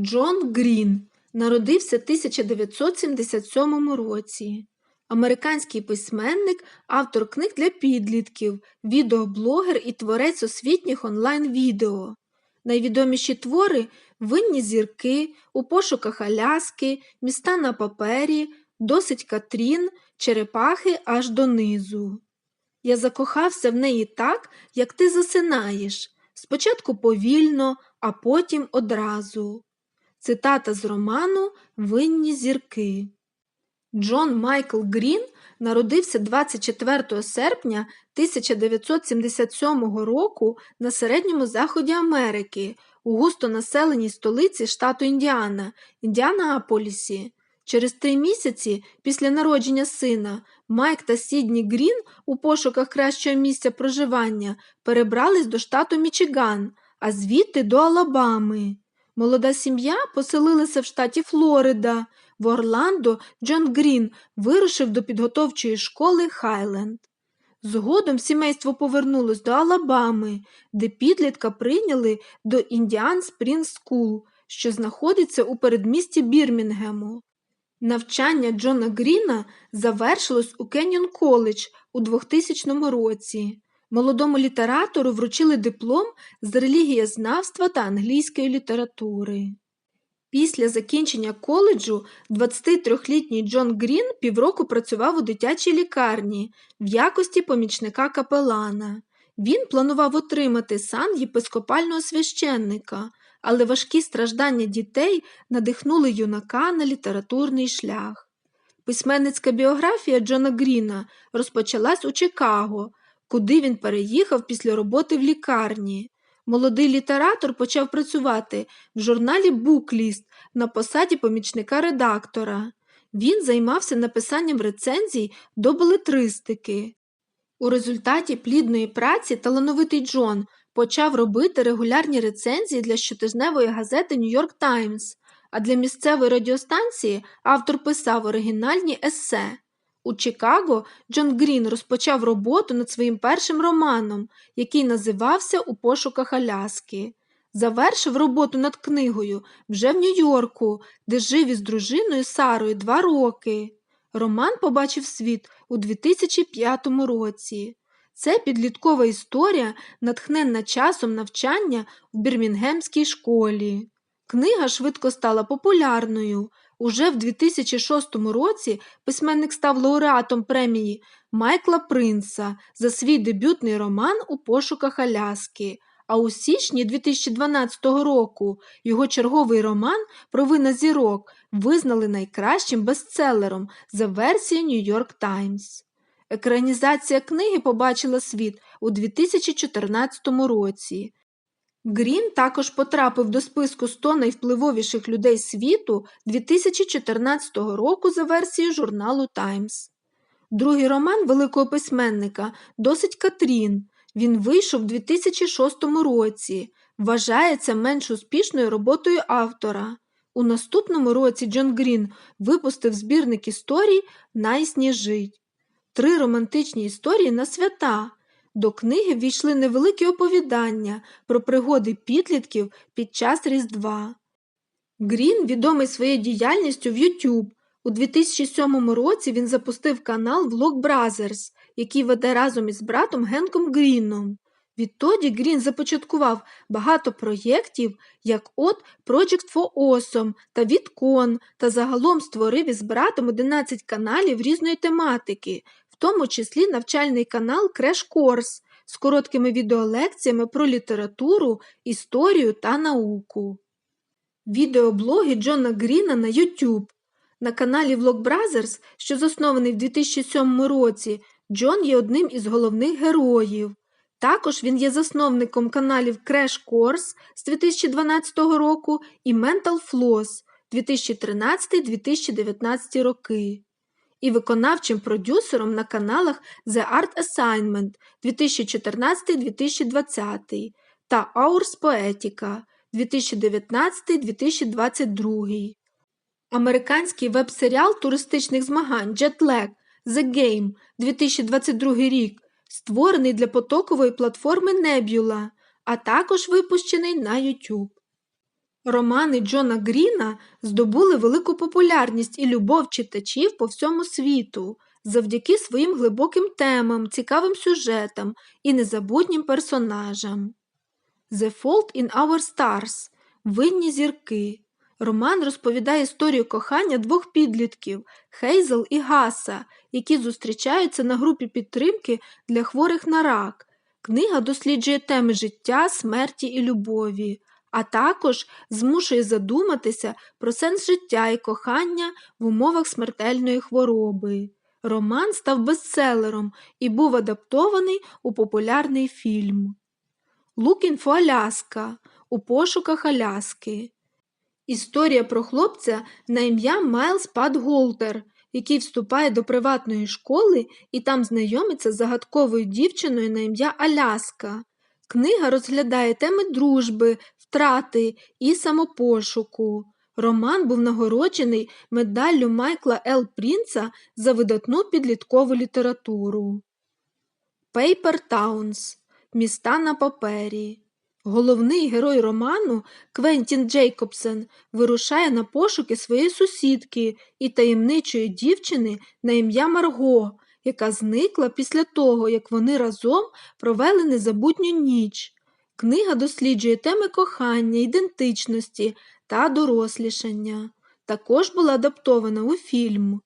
Джон Грін народився 1977 році. Американський письменник, автор книг для підлітків, відеоблогер і творець освітніх онлайн-відео. Найвідоміші твори Винні зірки, У пошуках Аляски, Міста на папері, Досить Катрін, Черепахи аж донизу. Я закохався в неї так, як ти засинаєш, спочатку повільно, а потім одразу. Цитата з роману Винні зірки. Джон Майкл Грін народився 24 серпня 1977 року на середньому заході Америки у густонаселеній столиці штату Індіана, Індіанаполісі. Через три місяці після народження сина Майк та Сідні Грін у пошуках кращого місця проживання перебрались до штату Мічиган, а звідти до Алабами. Молода сім'я поселилася в штаті Флорида. В Орландо Джон Грін вирушив до підготовчої школи Хайленд. Згодом сімейство повернулось до Алабами, де підлітка прийняли до Індіан Спрінг Скул, що знаходиться у передмісті Бірмінгему. Навчання Джона Гріна завершилось у Кенyon Коледж у 2000 році. Молодому літератору вручили диплом з релігієзнавства та англійської літератури. Після закінчення коледжу 23-літній Джон Грін півроку працював у дитячій лікарні в якості помічника капелана. Він планував отримати сан єпископального священника, але важкі страждання дітей надихнули юнака на літературний шлях. Письменницька біографія Джона Гріна розпочалась у Чикаго, куди він переїхав після роботи в лікарні. Молодий літератор почав працювати в журналі Букліст на посаді помічника редактора. Він займався написанням рецензій до белетристики. У результаті плідної праці талановитий Джон почав робити регулярні рецензії для щотижневої газети Нью-Йорк Таймс, а для місцевої радіостанції автор писав оригінальні есе. У Чикаго Джон Грін розпочав роботу над своїм першим романом, який називався У пошуках Аляски. Завершив роботу над книгою вже в Нью-Йорку, де жив із дружиною Сарою два роки. Роман побачив світ у 2005 році. Це підліткова історія, натхненна часом навчання в Бірмінгемській школі. Книга швидко стала популярною. Уже в 2006 році письменник став лауреатом премії Майкла Принца за свій дебютний роман У пошуках Аляски. А у січні 2012 року його черговий роман Провина зірок визнали найкращим бестселером за версією Нью-Йорк Таймс. Екранізація книги побачила світ у 2014 році. Грін також потрапив до списку 100 найвпливовіших людей світу 2014 року за версією журналу Таймс. Другий роман великого письменника Досить Катрін. Він вийшов у 2006 році. Вважається менш успішною роботою автора. У наступному році Джон Грін випустив збірник історій Найсніжить. Три романтичні історії на свята. До книги ввійшли невеликі оповідання про пригоди підлітків під час Різдва. Грін відомий своєю діяльністю в YouTube. У 2007 році він запустив канал Vlog Brothers, який веде разом із братом Генком Гріном. Відтоді Грін започаткував багато проєктів, як от Project for Awesome та Відкон, та загалом створив із братом 11 каналів різної тематики, тому числі навчальний канал Crash Course з короткими відеолекціями про літературу, історію та науку. Відеоблоги Джона Гріна на YouTube. На каналі Vlog Brothers, що заснований в 2007 році, Джон є одним із головних героїв. Також він є засновником каналів Crash Course з 2012 року і Mental Floss 2013-2019 роки, і виконавчим продюсером на каналах The Art Assignment 2014-2020 та Hours Poetica 2019-2022. Американський веб-серіал туристичних змагань Jetlag The Game 2022 рік створений для потокової платформи Nebula, а також випущений на YouTube. Романи Джона Гріна здобули велику популярність і любов читачів по всьому світу завдяки своїм глибоким темам, цікавим сюжетам і незабутнім персонажам. The Fault in Our Stars Винні зірки. Роман розповідає історію кохання двох підлітків Хейзел і Гаса, які зустрічаються на групі підтримки для хворих на рак. Книга досліджує теми життя, смерті і любові, а також змушує задуматися про сенс життя і кохання в умовах смертельної хвороби. Роман став бестселером і був адаптований у популярний фільм. For Alaska у пошуках Аляски. Історія про хлопця на ім'я Майлз Пат Голтер, який вступає до приватної школи і там знайомиться з загадковою дівчиною на ім'я Аляска. Книга розглядає теми дружби, втрати і самопошуку. Роман був нагороджений медаллю Майкла Л. Прінца за видатну підліткову літературу. Пейпер Таунс Міста на папері. Головний герой роману Квентін Джейкобсен вирушає на пошуки своєї сусідки і таємничої дівчини на ім'я Марго, яка зникла після того, як вони разом провели незабутню ніч. Книга досліджує теми кохання, ідентичності та дорослішання. Також була адаптована у фільм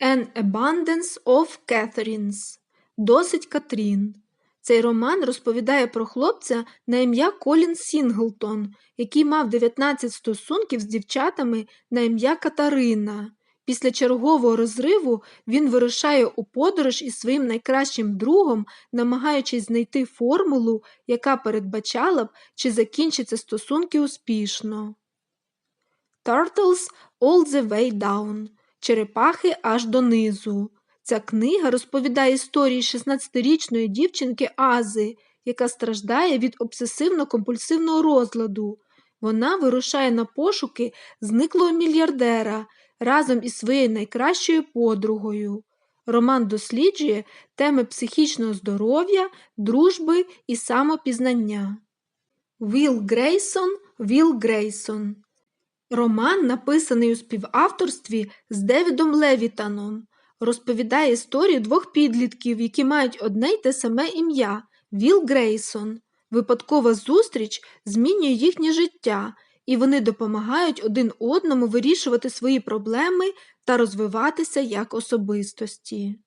An Abundance of Catherines Досить Катрін. Цей роман розповідає про хлопця на ім'я Колін Сінглтон, який мав 19 стосунків з дівчатами на ім'я Катарина. Після чергового розриву він вирушає у подорож із своїм найкращим другом, намагаючись знайти формулу, яка передбачала б, чи закінчаться стосунки успішно. Turtles All the Way Down Черепахи аж донизу. Ця книга розповідає історії 16-річної дівчинки Ази, яка страждає від обсесивно-компульсивного розладу. Вона вирушає на пошуки зниклого мільярдера разом із своєю найкращою подругою. Роман досліджує теми психічного здоров'я, дружби і самопізнання. Віл Грейсон Віл Грейсон Роман, написаний у співавторстві з Девідом Левітаном, розповідає історію двох підлітків, які мають одне й те саме ім'я Віл Грейсон. Випадкова зустріч змінює їхнє життя, і вони допомагають один одному вирішувати свої проблеми та розвиватися як особистості.